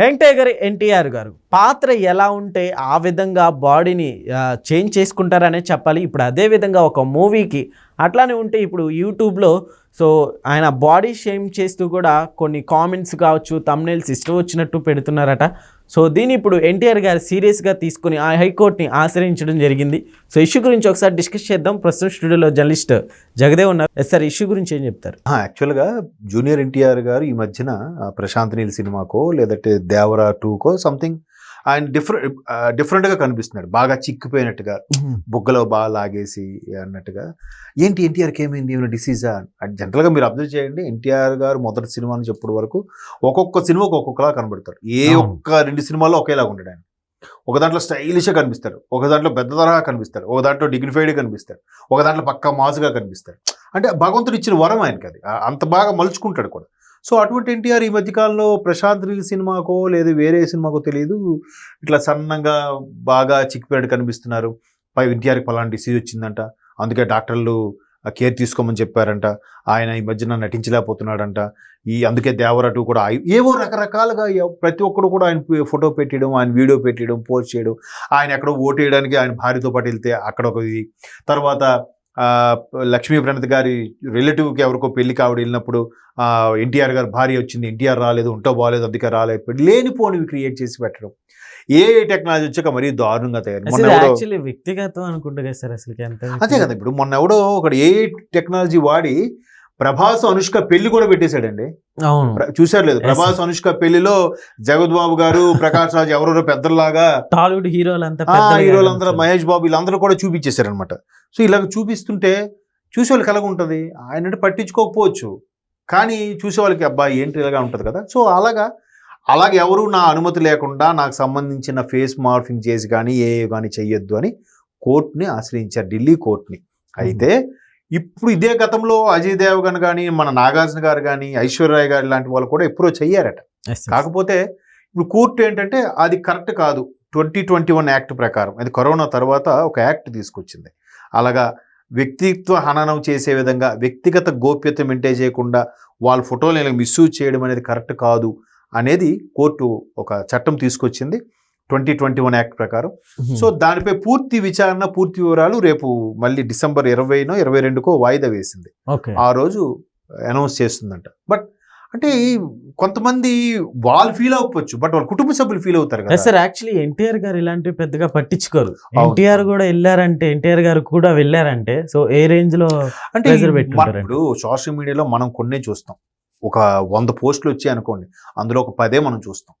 వెంకటయ్య ఎన్టీఆర్ గారు పాత్ర ఎలా ఉంటే ఆ విధంగా బాడీని చేంజ్ చేసుకుంటారనే చెప్పాలి. ఇప్పుడు అదే విధంగా ఒక మూవీకి అట్లానే ఉంటే ఇప్పుడు యూట్యూబ్లో సో ఆయన బాడీ షేమ్ చేస్తూ కూడా కొన్ని కామెంట్స్ కావచ్చు తమ్నేల్స్ ఇష్టం వచ్చినట్టు పెడుతున్నారట. సో దీన్ని ఇప్పుడు ఎన్టీఆర్ గారు సీరియస్గా తీసుకుని ఆ హైకోర్టుని ఆశ్రయించడం జరిగింది. సో ఇష్యూ గురించి ఒకసారి డిస్కస్ చేద్దాం. ప్రస్తుతం స్టూడియోలో జర్నలిస్ట్ జగదేవ్ ఉన్నారు. ఎస్ సార్ ఇష్యూ గురించి ఏం చెప్తారు? యాక్చువల్గా జూనియర్ ఎన్టీఆర్ గారు ఈ మధ్యన ప్రశాంత్ నీల్ సినిమాకో లేదంటే దేవరా టూకో సంథింగ్ ఆయన డిఫరెంట్ డిఫరెంట్గా కనిపిస్తున్నాడు. బాగా చిక్కిపోయినట్టుగా బుగ్గలో బాగా లాగేసి అన్నట్టుగా. ఏంటి ఎన్టీఆర్కి ఏమైంది ఏమైనా డిసీజా జనరల్గా మీరు అబ్జర్వ్ చేయండి. ఎన్టీఆర్ గారు మొదటి సినిమా నుంచి ఎప్పటి వరకు ఒక్కొక్క సినిమాకు ఒక్కొక్కలా కనబడతారు. ఏ. ఒక్క రెండు సినిమాల్లో ఒకేలాగా ఉంటాడు ఆయన. ఒక దాంట్లో స్టైలిష్గా కనిపిస్తాడు ఒక దాంట్లో పెద్ద తరహా కనిపిస్తాడు ఒక దాంట్లో డిగ్నిఫైడ్గా కనిపిస్తాడు ఒక దాంట్లో పక్కా మాసుగా కనిపిస్తాడు అంటే భగవంతుడు ఇచ్చిన వరం ఆయనకి అది. అంత బాగా మలుచుకుంటాడు కూడా. సో అటువంటి ఎన్టీఆర్ ఈ మధ్యకాలంలో ప్రశాంత్ నీల్ సినిమాకో లేదా వేరే సినిమాకో తెలియదు ఇట్లా సన్నంగా బాగా చిక్కిపోయాడు కనిపిస్తున్నారు. పై ఎన్టీఆర్కి పలానా డిసీజ్ వచ్చిందంట. అందుకే డాక్టర్లు కేర్ తీసుకోమని చెప్పారంట. ఆయన ఈ మధ్యన నటించలేకపోతున్నాడంట. ఈ అందుకే దేవరటు కూడా ఏవో రకరకాలుగా ప్రతి ఒక్కరు కూడా ఆయన ఫోటో పెట్టడం ఆయన వీడియో పెట్టడం పోస్ట్ చేయడం ఆయన ఎక్కడో ఓటు వేయడానికి ఆయన భార్యతో పాటు వెళ్తే అక్కడ ఒక ఇది. తర్వాత లక్ష్మీ ప్రణత్ గారి రిలేటివ్కి ఎవరికో పెళ్ళికి ఆవిడ వెళ్ళినప్పుడు ఎన్టీఆర్ గారు భార్య వచ్చింది ఎన్టీఆర్ రాలేదు ఉంటో బాగాలేదు అందుకే రాలేదు లేనిపోనివి క్రియేట్ చేసి పెట్టడం. ఏ టెక్నాలజీ వచ్చాక మరీ దారుణంగా తయారు. వ్యక్తిగతం అనుకుంటా సార్ అసలు అదే కదా ఇప్పుడు మొన్న ఎవడో ఒక ఏ టెక్నాలజీ వాడి ప్రభాస్ అనుష్క పెళ్ళి కూడా పెట్టేశాడండి. అవును. చూశారు లేదు. ప్రభాస్ అనుష్క పెళ్ళిలో జగత్ బాబు గారు ప్రకాష్ రాజ్ ఎవరెవరో పెద్దలాగా టాలీవుడ్ హీరోలంతా హీరోలందరూ. మహేష్ బాబు వీళ్ళందరూ కూడా చూపించేశారనమాట సో ఇలాగ చూపిస్తుంటే చూసే వాళ్ళకి ఎలాగ ఉంటుంది ఆయన పట్టించుకోకపోవచ్చు. కానీ చూసే వాళ్ళకి అబ్బాయి ఏంటి ఇలాగా ఉంటుంది కదా. సో అలాగా అలాగే ఎవరు నా అనుమతి లేకుండా నాకు సంబంధించిన ఫేస్ మార్ఫింగ్ చేసి కానీ ఏ కానీ చెయ్యొద్దు అని కోర్టుని ఆశ్రయించారు. ఢిల్లీ కోర్టుని. అయితే ఇప్పుడు ఇదే గతంలో అజయ్ దేవగన్ కానీ మన నాగార్జున గారు కానీ ఐశ్వర్య గారు లాంటి వాళ్ళు కూడా ఎప్పుడో చెయ్యారట. కాకపోతే ఇప్పుడు కోర్టు ఏంటంటే అది కరెక్ట్ కాదు. ట్వంటీ ట్వంటీ వన్ యాక్ట్ ప్రకారం. అది కరోనా తర్వాత ఒక యాక్ట్ తీసుకొచ్చింది. అలాగా వ్యక్తిత్వ హననం చేసే విధంగా వ్యక్తిగత గోప్యత మెయింటైన్ చేయకుండా వాళ్ళ ఫోటోలు మిస్యూజ్ చేయడం అనేది కరెక్ట్ కాదు అనేది కోర్టు ఒక చట్టం తీసుకొచ్చింది. ట్వంటీ ట్వంటీ వన్ యాక్ట్ ప్రకారం. సో దానిపై పూర్తి విచారణ పూర్తి వివరాలు రేపు మళ్ళీ డిసెంబర్ ఇరవైనో ఇరవై రెండుకో వాయిదా వేసింది. ఆ రోజు అనౌన్స్ చేస్తుందంట. బట్ అంటే కొంతమంది వాళ్ళు ఫీల్ అవ్వచ్చు బట్ వాళ్ళ కుటుంబ సభ్యులు ఫీల్ అవుతారు కదా. సార్ యాక్చువల్లీ ఎన్టీఆర్ గారు ఇలాంటివి పెద్దగా పట్టించుకోరు. ఎన్టీఆర్ కూడా వెళ్ళారంటే ఎన్టీఆర్ గారు కూడా వెళ్ళారంటే సో ఏ రేంజ్లో అంటే? ఇప్పుడు సోషల్ మీడియాలో మనం కొన్నే చూస్తాం. ఒక వంద పోస్టులు వచ్చాయి అనుకోండి అందులో ఒక పదే మనం చూస్తాం.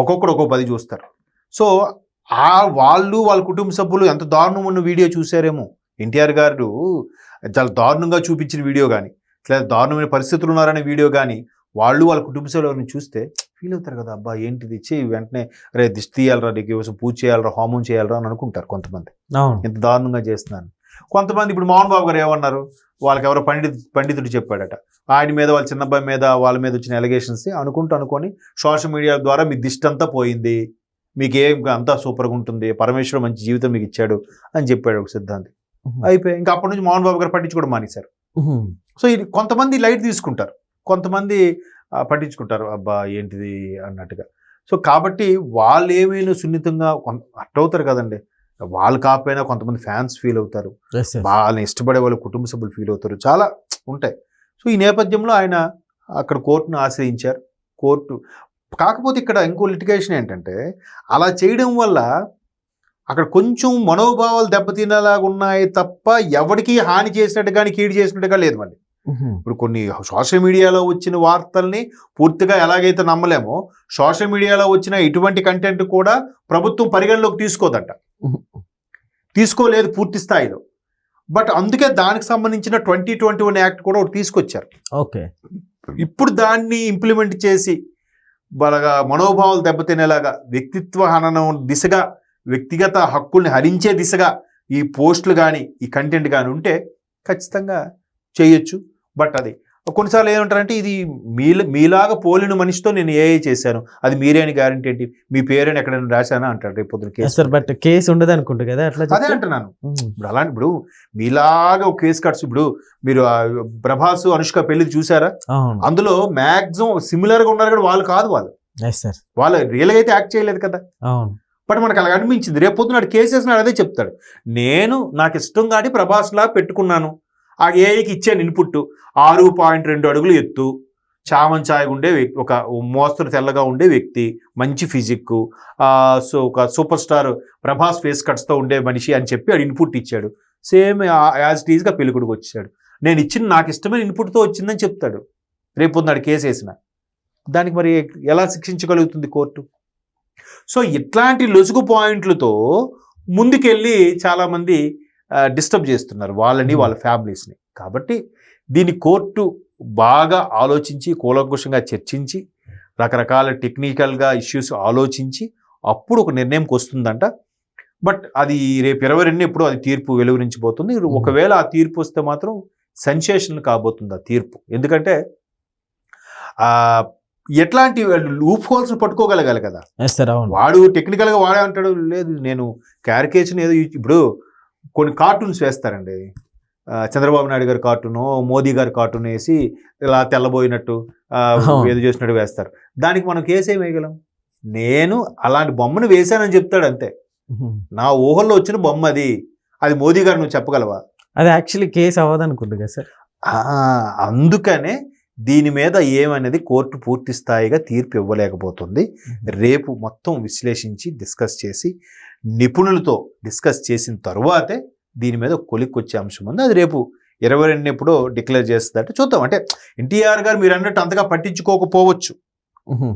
ఒక్కొక్కడు ఒక్కో పది చూస్తారు. సో ఆ వాళ్ళు వాళ్ళ కుటుంబ సభ్యులు ఎంత దారుణం ఉన్న వీడియో చూసారేమో ఎన్టీఆర్ గారు చాలా దారుణంగా చూపించిన వీడియో కానీ లేదా దారుణమైన పరిస్థితులు ఉన్నారనే వీడియో కానీ వాళ్ళు వాళ్ళ కుటుంబ సభ్యులను చూస్తే ఫీల్ అవుతారు కదా అబ్బా ఏంటిది? ఇచ్చి వెంటనే రే దిష్టి తీయాలరా నీకు కోసం పూజ చేయాలరా హోమం చేయాలరా అని అనుకుంటారు కొంతమంది. ఇంత దారుణంగా చేస్తున్నాను కొంతమంది ఇప్పుడు మోహన్ బాబు గారు ఏమన్నారు? వాళ్ళకి ఎవరో పండిత్ పండితుడు చెప్పాడట. ఆయన మీద వాళ్ళ చిన్నబ్బాయి మీద వాళ్ళ మీద వచ్చిన ఎలిగేషన్స్ అనుకుంటూ అనుకొని సోషల్ మీడియా ద్వారా మీ దిష్టి అంతా పోయింది. మీకు ఏం అంతా సూపర్గా ఉంటుంది పరమేశ్వరుడు మంచి జీవితం మీకు ఇచ్చాడు అని చెప్పాడు ఒక సిద్ధాంతి. అయిపోయి ఇంకా అప్పటి నుంచి మోహన్ బాబు గారు పట్టించుకోవడం మానేశారు. సో ఇది కొంతమంది లైట్ తీసుకుంటారు కొంతమంది పట్టించుకుంటారు అబ్బా ఏంటిది అన్నట్టుగా. సో కాబట్టి వాళ్ళు ఏమైనా సున్నితంగా అట్టవుతారు కదండి. వాళ్ళు కాకపోయినా కొంతమంది ఫ్యాన్స్ ఫీల్ అవుతారు. వాళ్ళని ఇష్టపడే వాళ్ళ కుటుంబ సభ్యులు ఫీల్ అవుతారు. చాలా ఉంటాయి. సో ఈ నేపథ్యంలో ఆయన అక్కడ కోర్టును ఆశ్రయించారు. కోర్టు కాకపోతే ఇక్కడ ఇంకో లిటిగేషన్ ఏంటంటే అలా చేయడం వల్ల అక్కడ కొంచెం మనోభావాలు దెబ్బతినేలాగా ఉన్నాయి తప్ప ఎవరికి హాని చేసినట్టు కానీ కీడు చేసినట్టుగా లేదు మళ్ళీ. ఇప్పుడు కొన్ని సోషల్ మీడియాలో వచ్చిన వార్తల్ని పూర్తిగా ఎలాగైతే నమ్మలేమో సోషల్ మీడియాలో వచ్చిన ఇటువంటి కంటెంట్ కూడా ప్రభుత్వం పరిగణలోకి తీసుకోదట. తీసుకోలేదు పూర్తి స్థాయిలో. బట్ అందుకే దానికి సంబంధించిన ట్వంటీ ట్వంటీ వన్ యాక్ట్ కూడా ఒకటి తీసుకొచ్చారు. ఓకే. ఇప్పుడు దాన్ని ఇంప్లిమెంట్ చేసి బాగా మనోభావాలు దెబ్బతినేలాగా వ్యక్తిత్వ హననం దిశగా వ్యక్తిగత హక్కుల్ని హరించే దిశగా ఈ పోస్టులు కానీ ఈ కంటెంట్ కానీ ఉంటే ఖచ్చితంగా చేయొచ్చు. బట్ అది కొన్నిసార్లు ఏమంటారంటే ఇది మీ మీలాగా పోలిన మనిషితో నేను ఏఐ చేశాను. అది మీరే అని గ్యారంటీ ఏంటి? మీ పేరుని ఎక్కడైనా రాశానా? అంటాడు రేపు పొద్దున కేసు సార్ బట్ కేసు ఉండదు అనుకుంటా కదా అట్లా అదే? అంటున్నాను. Mhm. ఇప్పుడు అలాంటి ఇప్పుడు మీలాగా ఒక కేసు కట్స్ ఇప్పుడు మీరు ప్రభాస్ అనుష్క పెళ్ళి చూసారా? అందులో మ్యాక్సిమం సిమిలర్గా ఉన్నారు కూడా వాళ్ళు కాదు వాళ్ళు. సార్ వాళ్ళు రియల్గా అయితే యాక్ట్ చేయలేదు కదా. అవును. బట్ మనకు అలా అనిపించింది. రేపు పొద్దున కేసు వేసినాడు అదే చెప్తాడు. నేను నాకు ఇష్టం కాబట్టి ప్రభాస్లా పెట్టుకున్నాను. ఆ ఏఐకి ఇచ్చాను ఇన్పుట్ ఆరు పాయింట్ రెండు అడుగులు ఎత్తు. చామంచాయగా ఉండే వ్యక్తి ఒక మోస్తరు తెల్లగా ఉండే వ్యక్తి మంచి ఫిజిక్ సో ఒక సూపర్ స్టార్ ప్రభాస్ ఫేస్ కట్స్తో ఉండే మనిషి అని చెప్పి ఆడు ఇన్పుట్ ఇచ్చాడు. సేమ్ యాజ్ ఇట్ ఈజ్గా పెళ్ళికొడుకు వచ్చాడు. నేను ఇచ్చిన నాకు ఇష్టమైన ఇన్పుట్తో వచ్చిందని చెప్తాడు. రేపు నాడు కేసు వేసిన. దానికి మరి ఎలా శిక్షించగలుగుతుంది కోర్టు? సో ఇట్లాంటి లొసుగు పాయింట్లతో ముందుకెళ్ళి చాలామంది డిస్టర్బ్ చేస్తున్నారు వాళ్ళని వాళ్ళ ఫ్యామిలీస్ని. కాబట్టి దీని కోర్టు బాగా ఆలోచించి కూలంకుషంగా చర్చించి రకరకాల టెక్నికల్గా ఇష్యూస్ ఆలోచించి అప్పుడు ఒక నిర్ణయంకి వస్తుందంట. బట్ అది రేపు ఇరవై రెండు ఎప్పుడు అది తీర్పు వెలువరించిపోతుంది ఒకవేళ ఆ తీర్పు వస్తే మాత్రం సెన్సేషన్ కాబోతుంది ఆ తీర్పు. ఎందుకంటే ఎట్లాంటి లూప్ హోల్స్ పట్టుకోగలగాలి కదా. వాడు టెక్నికల్గా వాడే అంటాడు లేదు నేను క్యారికేషన్ ఏదో ఇప్పుడు కొన్ని కార్టూన్స్ వేస్తారండి. చంద్రబాబు నాయుడు గారి కార్టూను మోదీ గారి కార్టూన్ వేసి ఇలా తెల్లబోయినట్టు. ఏదో చేసినట్టు వేస్తారు. దానికి మనం కేసు ఏం వేయగలం? నేను అలాంటి బొమ్మను వేశానని చెప్తాడు అంతే. నా ఊహల్లో వచ్చిన బొమ్మ అది. అది మోదీ గారు నువ్వు చెప్పగలవా? అది యాక్చువల్లీ కేసు అవ్వదు అనుకుంటా కదా సార్ అందుకనే దీని మీద ఏమనేది కోర్టు పూర్తి స్థాయిగా తీర్పు ఇవ్వలేకపోతుంది. రేపు మొత్తం విశ్లేషించి డిస్కస్ చేసి నిపుణులతో డిస్కస్ చేసిన తరువాతే దీని మీద కొలిక్కి వచ్చే అంశం ఉంది. అది రేపు ఇరవై రెండు ఎప్పుడో డిక్లేర్ చేస్తుందంటే చూద్దాం. అంటే ఎన్టీఆర్ గారు మీరు అన్నట్టు అంతగా పట్టించుకోకపోవచ్చు.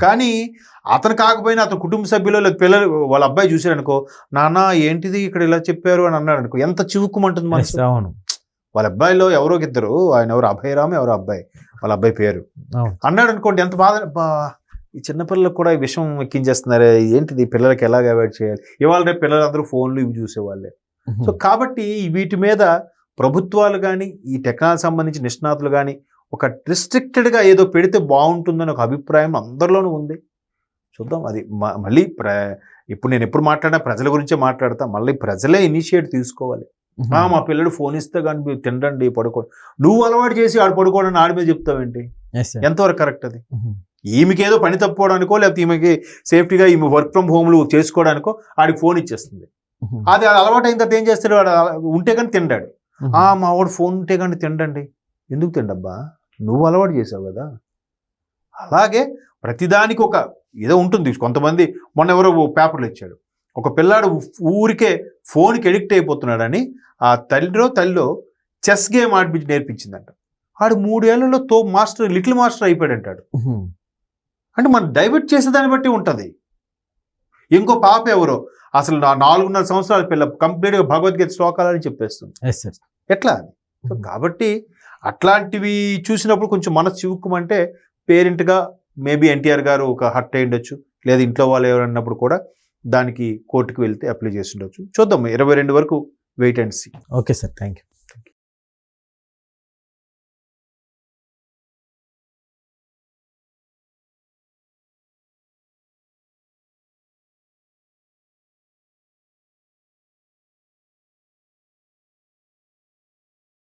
కానీ అతను కాకపోయినా అతని కుటుంబ సభ్యులు లేదా పిల్లలు వాళ్ళ అబ్బాయి చూశారనుకో నాన్న ఏంటిది ఇక్కడ ఇలా చెప్పారు? అని అన్నాడు అనుకో ఎంత చివుక్కుమంటుంది ఎస్ మనసు. అవును. వాళ్ళ అబ్బాయిలో ఎవరో ఇద్దరు ఆయన ఎవరు అభయరామ్ ఎవరో అబ్బాయి వాళ్ళ అబ్బాయి పేరు. అన్నాడు అనుకోండి ఎంత బాధ ఈ చిన్నపిల్లలకు కూడా ఈ విషయం ఎక్కించేస్తున్నారు ఏంటిది పిల్లలకి ఎలాగ అవాయిడ్ చేయాలి? ఇవాళ రేపు పిల్లలందరూ ఫోన్లు ఇవి చూసేవాళ్ళే. సో కాబట్టి వీటి మీద ప్రభుత్వాలు కానీ ఈ టెక్నాలజీ సంబంధించి నిష్ణాతులు కానీ ఒక రిస్ట్రిక్టెడ్గా ఏదో పెడితే బాగుంటుందని ఒక అభిప్రాయం అందరిలోనూ ఉంది. చూద్దాం అది మళ్ళీ ఇప్పుడు నేను ఎప్పుడు మాట్లాడినా ప్రజల గురించే మాట్లాడతా మళ్ళీ ప్రజలే ఇనిషియేట్ తీసుకోవాలి. మా పిల్లడు ఫోన్ ఇస్తే కానీ తినండి పడుకో నువ్వు అలవాటు చేసి ఆడు పడుకోవడం ఆడి మీద చెప్తావేంటి? ఎంతవరకు కరెక్ట్ అది? ఉహు. ఈమెకి ఏదో పని తప్పుకోవడానికో లేకపోతే ఈమెకి సేఫ్టీగా ఈమె వర్క్ ఫ్రమ్ హోమ్లు చేసుకోవడానికో ఆడికి ఫోన్ ఇచ్చేస్తుంది. అది అలవాటు అయిన తర్వాత ఏం చేస్తాడు? వాడు ఉంటే కానీ తిండాడు. మా వాడు ఫోన్ ఉంటే కానీ తిండండి. ఎందుకు తిండబ్బా? నువ్వు అలవాటు చేసావు కదా. అలాగే ప్రతిదానికి ఒక ఏదో ఉంటుంది. కొంతమంది మొన్న ఎవరో పేపర్లు ఇచ్చాడు. ఒక పిల్లాడు ఊరికే ఫోన్కి ఎడిక్ట్ అయిపోతున్నాడని ఆ తల్లిలో తల్లిలో చెస్ గేమ్ ఆడిపించి నేర్పించిందంట. ఆడు మూడేళ్ళలో తో మాస్టర్ లిటిల్ మాస్టర్ అయిపోయాడు అంటాడు. అంటే మనం డైవర్ట్ చేసేదాన్ని బట్టి ఉంటుంది. ఇంకో పాప ఎవరో అసలు నా నాలుగున్నర సంవత్సరాల పిల్ల కంప్లీట్గా భగవద్గీత శ్లోకాలని చెప్పేస్తుంది. ఎట్లా అది? కాబట్టి అట్లాంటివి చూసినప్పుడు కొంచెం మనసు చివుక్కుమంటే పేరెంట్గా మేబీ ఎన్టీఆర్ గారు ఒక హర్ట్ అయి ఉండొచ్చు లేదా ఇంట్లో వాళ్ళు ఎవరన్నప్పుడు కూడా దానికి కోర్టుకు వెళ్తే అప్లై చేసి ఉండొచ్చు. చూద్దాం ఇరవై రెండు వరకు wait and see okay sir thank you